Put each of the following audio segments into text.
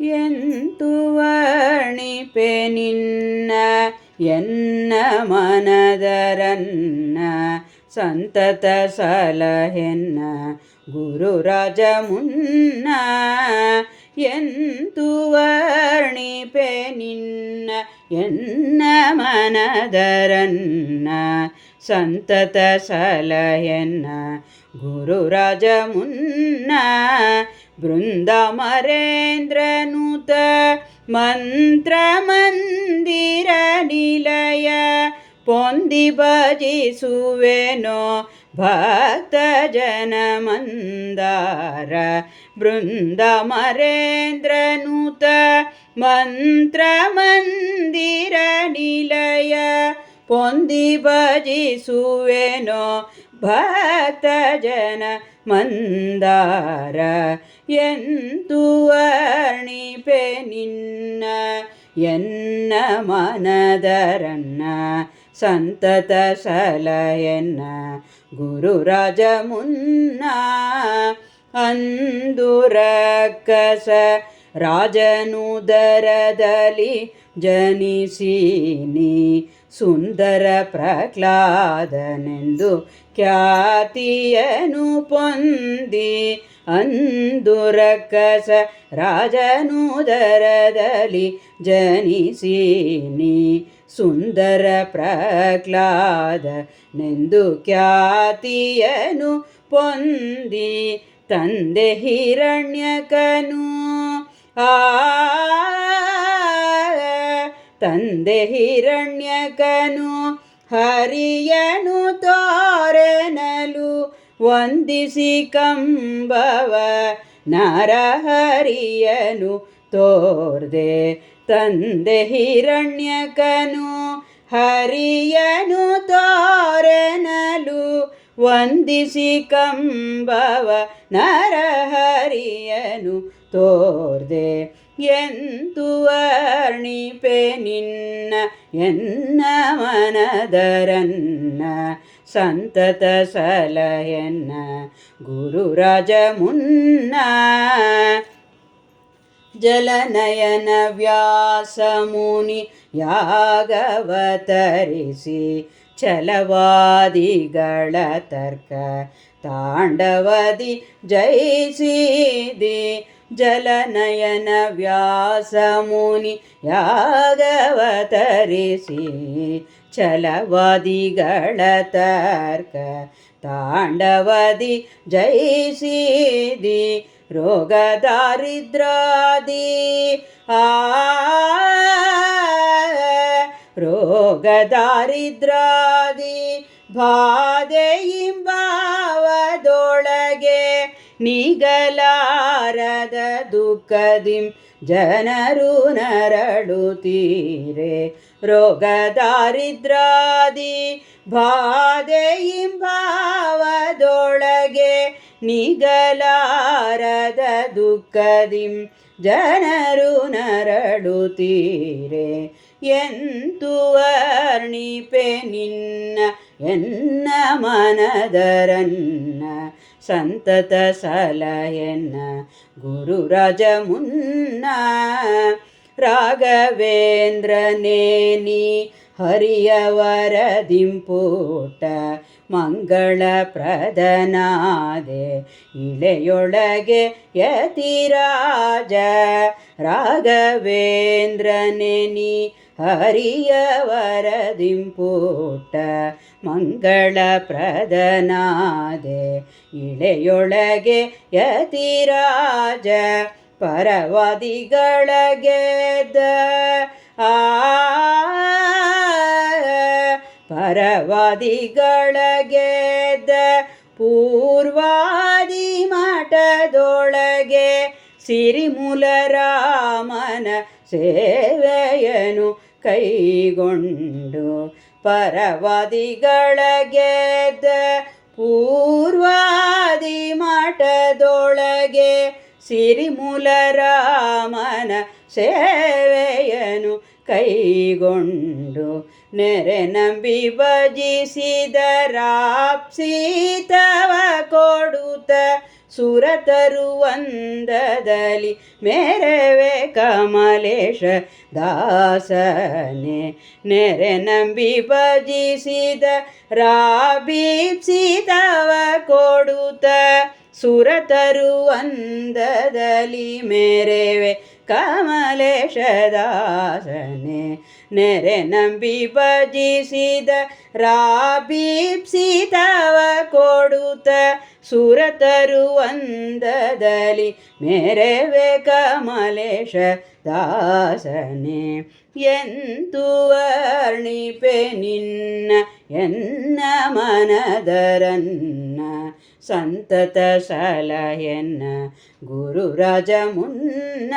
ಎಂತು ವರ್ಣಿಪೆ ನಿನ್ನ ಎನ್ನ ಮನದರನ್ನ? ಸಂತತ ಸಲಹೆನ್ನ ಗುರುರಾಜ ಮುನ್ನ. ಎಂತು ವರ್ಣಿಪೆ ನಿನ್ನ, ಎನ್ನ ಮನದರನ್ನ, ಸಂತತ ಸಲಹೆನ್ನ ಗುರುರಾಜ ಮುನ್ನ, ಬೃಂದ ಮರೇಂದ್ರನುತ ಮಂತ್ರ ಮಂದಿರ ನಿಲಯ, ಪೊಂದಿ ಭಜಿಸುವೆನೋ ಭಕ್ತ ಜನ ಮಂದಾರ ಬೃಂದ ಮರೇಂದ್ರನುತ ಮಂತ್ರ ಮಂದಿರ ನಿಲಯ ಪೊಂದಿ ಭಜಿಸುವೆನೋ ಭಕ್ತ ಜನ ಮಂದಾರ ಎಂತು ವರ್ಣಿಪೆ ನಿನ್ನ ಎನ್ನ ಮನದರನ್ನ ಸಂತತ ಸಲಯನ್ನ गुरुरजमुन्ना अन्दुरकस ರಾಜನುದರದಲ್ಲಿ ಜನಿಸೀನಿ ಸುಂದರ ಪ್ರಹ್ಲಾದನೆಂದು ಖ್ಯಾತಿಯನು ಪೊಂದಿ ಅಂದುರಕ್ಕಸ ರಾಜನುದರದಲ್ಲಿ ಜನಿಸೀನಿ ಸುಂದರ ಪ್ರಹ್ಲಾದನೆಂದು ಖ್ಯಾತಿಯನು ಪೊಂದಿ ತಂದೆ ಹಿರಣ್ಯಕನು ತಂದೆ ಹಿರಣ್ಯಕನು ಹರಿಯನು ತೋರೆನಲು ವಂದಿಸಿ ಕಂಬವ ನರಹರಿಯನು ತೋರ್ದೆ. ತಂದೆ ಹಿರಣ್ಯಕನು ಹರಿಯನು ತೋರೆನಲು ವಂದಿಸಿ ಕಂಬವ ನರಹರಿಯನು ತೋರ್ದೆ ಎಂತು ವರ್ಣಿಪೆ ನಿನ್ನ ಎನ್ನ ಮನದರನ್ನ ಸಂತತ ಸಲಯನ್ನ ಗುರುರಾಜ ಮುನ್ನ ಜಲನಯನ ವ್ಯಾಸ ಮುನಿ ಯಾಗವತರಿಸಿ ಛಲವಾದಿಗಳ ತರ್ಕ ತಾಂಡವದಿ ಜಯಿಸಿದಿ ಜಲನಯನ ವ್ಯಾಸ ಮುನಿ ಯಾಗವತರಿಸಿ ಛಲವಾದಿಗಳ ತರ್ಕ ತಾಂಡವದಿ ಜಯಿಸಿದಿ ರೋಗ ದಾರಿದ್ರಾದಿ ಆ ರೋಗ ದಾರಿದ್ರಾದಿ ಬಾಧೆಯಿಂಬಾವದೊಳಗೆ ನಿಗಲಾರದ ದುಃಖದಿಂ ಜನರು ನರಳುತ್ತೀರೆ ರೋಗ ದಾರಿದ್ರಾದಿ ಬಾಧೆಯಿಂಬಾವದೊಳಗೆ ನಿಗಲಾರದ ದುಃಖದಿಂ ಜನರು ನರಳುತ್ತೀರೆ ಎಂತು ವರ್ಣಿಪೆ ನಿನ್ನ ಎನ್ನ ಮನದರನ್ನ ಸಂತತ ಸಲಯನ್ನ ಗುರುರಾಜ ಮುನ್ನ ರಾಘವೇಂದ್ರನೇನಿ ಹರಿಯವರ ದಿಂಪೂಟ ಮಂಗಳ ಪ್ರದನಾದೆ, ಇಳೆಯೊಳಗೆ ಯತಿರಾಜ ರಾಘವೇಂದ್ರನೆನಿ ಹರಿಯವರದಿಂಪೂಟ ಮಂಗಳ ಪ್ರದನಾದೆ, ಇಳೆಯೊಳಗೆ ಯತಿರಾಜ ಪರವಾದಿಗಳ ಗೆದ್ದ ಆ ಪರವಾದಿಗಳ ಗೆದ್ದ ಪೂರ್ವಾದಿ ಮಠದೊಳಗೆ ಸಿರಿಮೂಲರಾಮನ ಸೇವೆಯನು ಕೈಗೊಂಡು ಪರವಾದಿಗಳ ಗೆದ್ದ ಪೂರ್ವಾದಿ ಮಠದೊಳಗೆ ಸಿರಿಮೂಲರಾಮನ ಸೇವೆಯನು ಕೈಗೊಂಡು ನೆರೆ ನಂಬಿ ಭಜಿಸಿದ ರಾಪ್ಸೀತವ ಕೊಡುತ್ತ ಸುರತರುವಂದದಲ್ಲಿ ಮೇರೆವೆ ಕಮಲೇಶ ದಾಸನೆ. ನೆರೆ ನಂಬಿ ಭಜಿಸಿದ ರಾಬೀಪ್ಸಿತವ ಕೊಡುತ್ತ ಸುರತರುವಂದದಲ್ಲಿ ಮೇರೆವೆ ಕಮಲೇಶ ದಾಸನೆ ನೆರೆ ನಂಬಿ ಭಜಿಸಿದ ರಾಬೀಪ್ಸಿತವ ಕೊಡುತ್ತ ಸುರತರುವಂದದಲ್ಲಿ ಮೇರೆವೆ ಕಮಲೇಶ ದಾಸನೆ ಎಂತು ವರ್ಣಿಪೆ ನಿನ್ನ, ಎನ್ನ ಮನದರನ್ನ ಸಂತತ ಸಲಹೆನ್ನ ಗುರುರಾಜ ಮುನ್ನ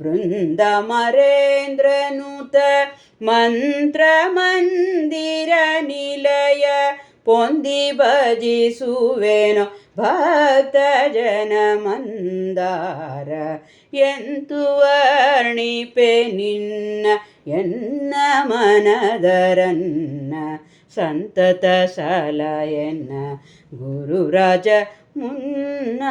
ಬೃಂದ ಮರೇಂದ್ರನುತ ಮಂತ್ರ ಮಂದಿರ ನಿಲಯ ಪೊಂದಿ ಭಜಿಸುವೆನೋ ಭಕ್ತ ಜನ ಮಂದಾರ ಎಂತು ವರ್ಣಿಪೆ ನಿನ್ನ ಎನ್ನ ಮನದರನ್ನ ಸಂತತ ಸಲಯನ್ನ ಗುರುರಾಜ ಮುನ್ನ